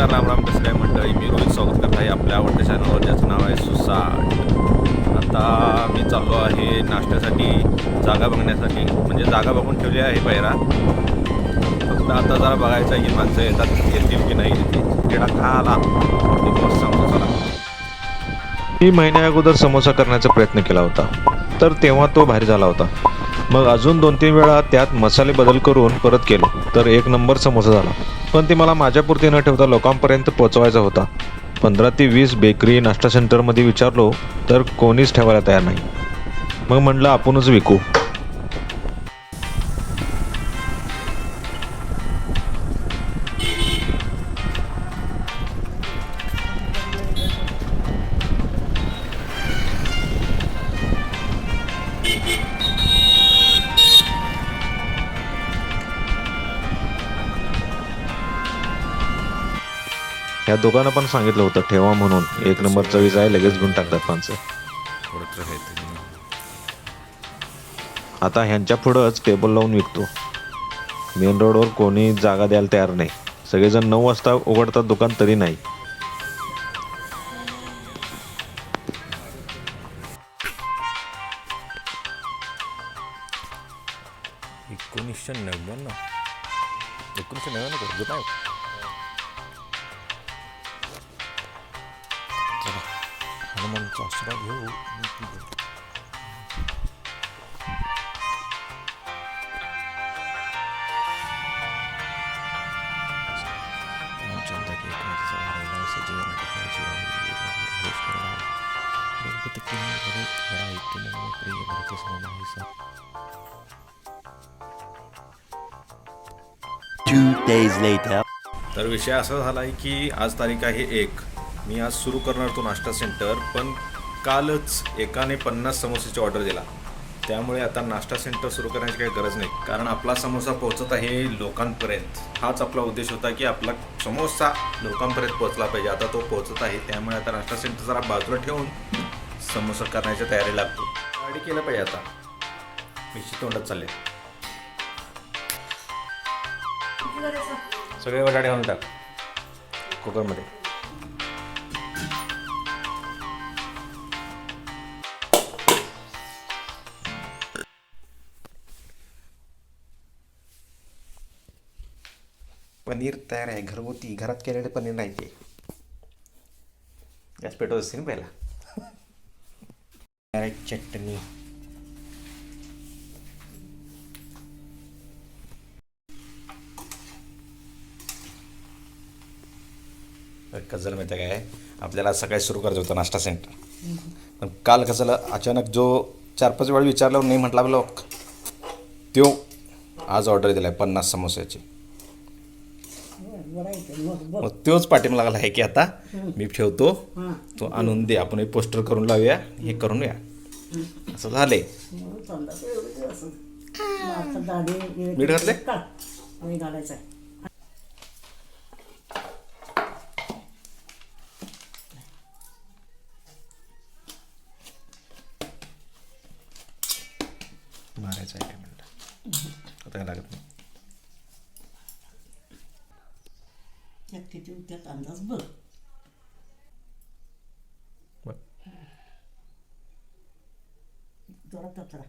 नमस्कार राम राम कसं काय मंडळी? मी रोहित स्वागत करत आहे आपल्या आवडत्या चॅनलवर ज्याचं नाव आहे सुसाट. आता मी चाललो आहे नाश्त्यासाठी जागा बघण्यासाठी. म्हणजे जागा बघून ठेवली आहे पहिरा फक्त आता जरा बघायचं आहे की माणसं येतात येतील की नाही. येतील खेळा का आला? एक मी महिन्या अगोदर समोसा करण्याचा प्रयत्न केला होता. तर तेव्हा तो बाहेर झाला होता. मग अजून दोन तीन वेळा त्यात मसाले बदल करून परत केलो. तर एक नंबर समोसा झाला. पण ते मला माझ्यापुरती न ठेवता लोकांपर्यंत पोचवायचा होता. पंधरा ते वीस बेकरी नाश्ता सेंटरमध्ये विचारलो तर कोणीच ठेवायला तयार नाही. मग म्हटलं आपणच विकू. ह्या दोघांना पण सांगितलं होतं ठेवा म्हणून. एक नंबर चवीज आहे लगेच घेऊन टाकतात माणसं. आता ह्यांच्या पुढंच टेबल लावून विकतो. मेन रोडवर कोणी जागा द्यायला तयार नाही. सगळेजण नऊ वाजता उघडतात दुकान तरी नाही. एकोणीसशे नव्याण्णव. एकोणीसशे नव्याण्णव प्रिय भरत समाहिसा Two days later. तर विषय असा झाला आहे की आज तारीख आहे एक. मी आज सुरू करणार तो नाश्ता सेंटर पण कालच एकाने पन्नास समोसेची ऑर्डर दिला. त्यामुळे आता नाश्ता सेंटर सुरू करण्याची काही गरज नाही. कारण आपला समोसा पोहोचत आहे लोकांपर्यंत. हाच आपला उद्देश होता की आपला समोसा लोकांपर्यंत पोहोचला पाहिजे. आता तो पोहोचत आहे त्यामुळे आता नाश्ता सेंटर जरा बाजूला ठेवून समोसा करण्याच्या तयारी लागतो. गाडी केलं पाहिजे आता. मिशी तोंडात चालले. सगळे बटाटे घालून टाक. कुकरमध्ये. पनीर तयार आहे घरगुती घरात केलेले पनीर नाही ते. गॅस पेटवत असते ना पहिला. चटणी. कसं माहिती काय? आपल्याला सकाळी सुरू करायचं होतं नाश्ता सेंटर. पण काल कसं अचानक जो चार पाच वेळा विचारल्यावर नाही म्हटला लोक त्यो आज ऑर्डर दिला आहे पन्नास समोस्याची. मग तोच पाठीमा लागला आहे की आता मी ठेवतो. तो आणून दे आपण एक पोस्टर करून लावूया हे करून या. असं झालंय. मीठ घातले? घालायचं आहे. मारायचं आहे काय म्हणलं आता काय लागत नाही. tycker ju inte sebut. Anders bor. Vad? Dora.